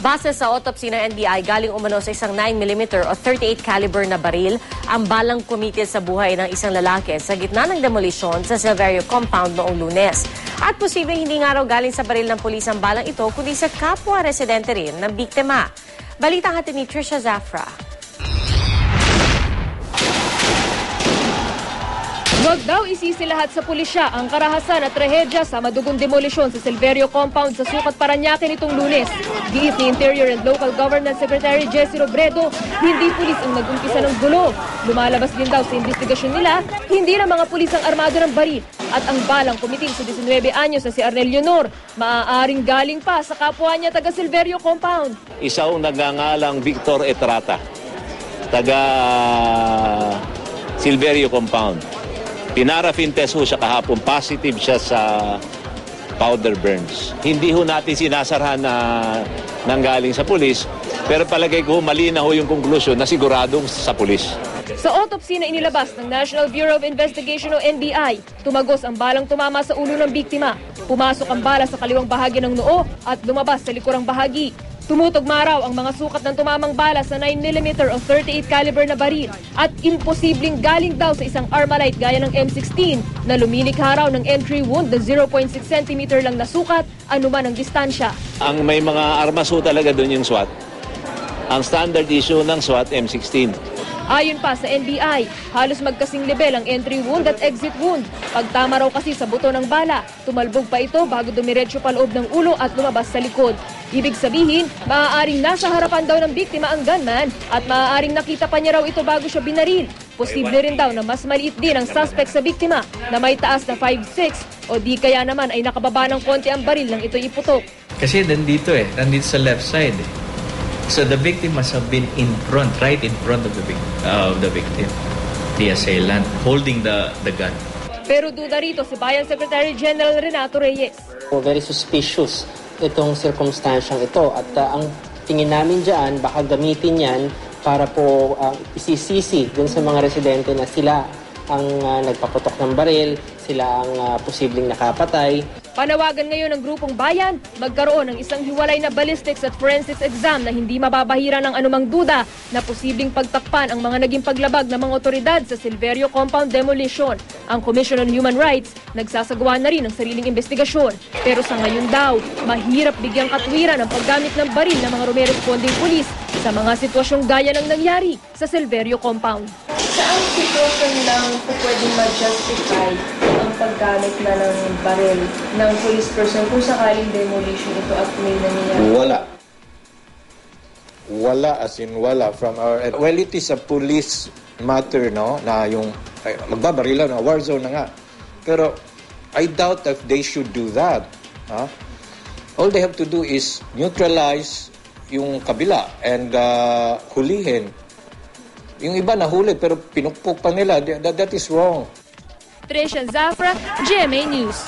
Base sa autopsy ng NBI, galing umano sa isang 9mm o 38 caliber na baril ang balang kumitil sa buhay ng isang lalaki sa gitna ng demolisyon sa Silverio compound noong lunes. At posibleng hindi nga raw galing sa baril ng pulis ang balang ito, kundi sa kapwa residente rin ng biktima. Balita natin ni Trisha Zafra. Huwag daw isisi lahat sa pulisya ang karahasan at trahedya sa madugong demolisyon sa Silverio Compound sa Sukat Paranaque nitong lunes. Giit ni Interior and Local Government Secretary Jesse Robredo, hindi pulis ang nag-umpisa ng gulo. Lumalabas din daw sa investigasyon nila, hindi na mga pulis ang armado ng baril at ang balang kumitil sa 19 anyos na si Arnel Leonor, maaaring galing pa sa kapwa niya taga Silverio Compound. Isaw nagangalang Victor Etrata, taga Silverio Compound. Pinarafin test ho siya kahapon, positive siya sa powder burns. Hindi ho natin sinasarhan na nanggaling sa pulis, pero palagay ko mali na ho yung conclusion na siguradong sa pulis. Sa autopsy na inilabas ng National Bureau of Investigation o NBI, tumagos ang balang tumama sa ulo ng biktima. Pumasok ang bala sa kaliwang bahagi ng noo at lumabas sa likurang bahagi. Tumutugma raw ang mga sukat ng tumamang bala sa 9mm o 38 caliber na baril at imposibleng galing daw sa isang Armalite gaya ng M16 na lumilikha raw ng entry wound na 0.6 cm lang na sukat anuman ang distansya. Ang may mga armas ho talaga doon yung SWAT. Ang standard issue ng SWAT, M16. Ayon pa sa NBI, halos magkasing level ang entry wound at exit wound. Pagtama raw kasi sa buto ng bala, tumalbog pa ito bago dumiretso pa loob ng ulo at lumabas sa likod. Ibig sabihin, maaaring nasa harapan daw ng biktima ang gunman at maaaring nakita pa niya raw ito bago siya binaril. Posible rin daw na mas maliit din ang suspect sa biktima na may taas na 5'6 o di kaya naman ay nakababa ng konti ang baril nang ito iputok. Kasi nandito eh, nandito sa left side eh. So the victim must have been in front, right in front of the, uh, of the victim, the assailant, holding the, the gun. Pero duda rito si Bayan Secretary General Renato Reyes. po very suspicious itong circumstansyang ito at uh, ang tingin namin dyan baka gamitin yan para po uh, isisisi dun sa mga residente na sila ang uh, nagpaputok ng baril, sila ang uh, posibleng nakapatay. Panawagan ngayon ng grupong bayan, magkaroon ng isang hiwalay na ballistics at forensics exam na hindi mababahira ng anumang duda na posibleng pagtakpan ang mga naging paglabag ng mga otoridad sa Silverio Compound Demolition. Ang Commission on Human Rights nagsasagawa na rin ng sariling investigasyon. Pero sa ngayon daw, mahirap bigyang katwiran ang paggamit ng baril ng mga rumesponding pulis sa mga sitwasyong gaya ng nangyari sa Silverio Compound. Saan sitwasyon lang po pwedeng ma-justify ang paggamit na ng baril ng police person kung sakaling demolition ito at may nangyayari? Wala. Wala as in wala from our. Well, it is a police matter, no? Na yung ay, magbabarila na, war zone na nga. Pero I doubt if they should do that. Ha? All they have to do is neutralize yung kabila and uh, hulihin. Yung iba nahuli pero pinukpok pa nila. That, that is wrong. Trisha Zafra, GMA News.